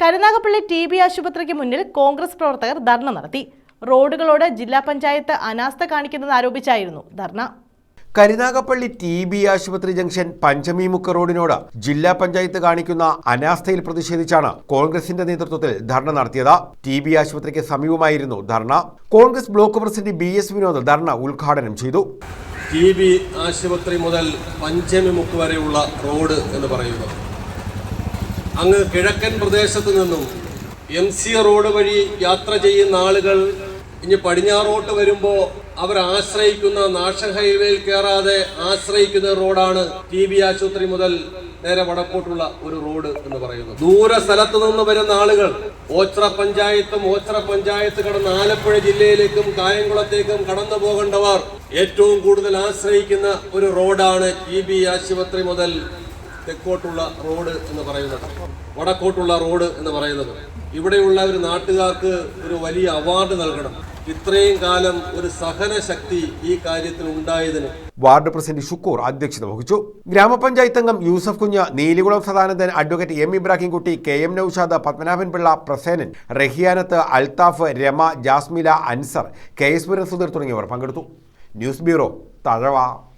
Karunagappally T B ആശുപത്രിക്ക് മുന്നിൽ കോൺഗ്രസ് പ്രവർത്തകർ ധർണ നടത്തി. റോഡുകളോട് ജില്ലാ പഞ്ചായത്ത് അനാസ്ഥ കാണിക്കുന്നത് ആരോപിച്ചായിരുന്നു ധർണ. കരുനാഗപ്പള്ളി ടി ബി ആശുപത്രി ജംഗ്ഷൻ പഞ്ചമിമുക്ക് റോഡിനോട് ജില്ലാ പഞ്ചായത്ത് കാണിക്കുന്ന അനാസ്ഥയിൽ പ്രതിഷേധിച്ചാണ് കോൺഗ്രസിന്റെ നേതൃത്വത്തിൽ ധർണ നടത്തിയത്. ടി ബി ആശുപത്രിക്ക് സമീപമായിരുന്നു ധർണ. Congress block president B S Vinod ധർണ ഉദ്ഘാടനം ചെയ്തു. ടി ബി ആശുപത്രി മുതൽ പഞ്ചമിമുക്ക് വരെയുള്ള റോഡ് എന്ന് പറയുന്നത്. അങ്ങ് കിഴക്കൻ പ്രദേശത്ത് നിന്നും എം സി റോഡ് വഴി യാത്ര ചെയ്യുന്ന ആളുകൾ ഇനി പടിഞ്ഞാറോട്ട് വരുമ്പോൾ അവർ ആശ്രയിക്കുന്ന നാഷണൽ ഹൈവേയിൽ കയറാതെ ആശ്രയിക്കുന്ന റോഡാണ് ടി ബി ആശുപത്രി മുതൽ നേരെ വടക്കോട്ടുള്ള ഒരു റോഡ് എന്ന് പറയുന്നത്. ദൂര സ്ഥലത്ത് നിന്ന് വരുന്ന ആളുകൾ ഓച്ചിറ പഞ്ചായത്തും ഓച്ചിറ പഞ്ചായത്ത് കടന്ന് ആലപ്പുഴ ജില്ലയിലേക്കും കായംകുളത്തേക്കും കടന്നു പോകേണ്ടവർ ഏറ്റവും കൂടുതൽ ആശ്രയിക്കുന്ന ഒരു റോഡാണ് ടി ബി ആശുപത്രി മുതൽ തെക്കോട്ടുള്ള റോഡ് എന്ന് പറയുന്നത്. വടക്കോട്ടുള്ള റോഡ് എന്ന് പറയുന്നത്. ഇവിടെയുള്ള ഒരു നാട്ടുകാർക്ക് ഒരു വലിയ അവാർഡ് നൽകണം. ഇത്രയും കാലം ഒരു സഹന ശക്തി ഈ കാര്യത്തിൽ ഉണ്ടായതിന്. വാർഡ് പ്രസിഡന്റ് ഷുക്കൂർ അധ്യക്ഷത വഹിച്ചു. ഗ്രാമപഞ്ചായത്ത് അംഗം Yusuf Kunju Neelikulam Sadanandan advocate M Ibrahim Kutty K M Naushad Padmanabhan Pillai Prasenan Rahiyanath Althaf Rama Jasmila Ansar K S Sudheer തുടങ്ങിയവർ പങ്കെടുത്തു. News bureau Thazhava.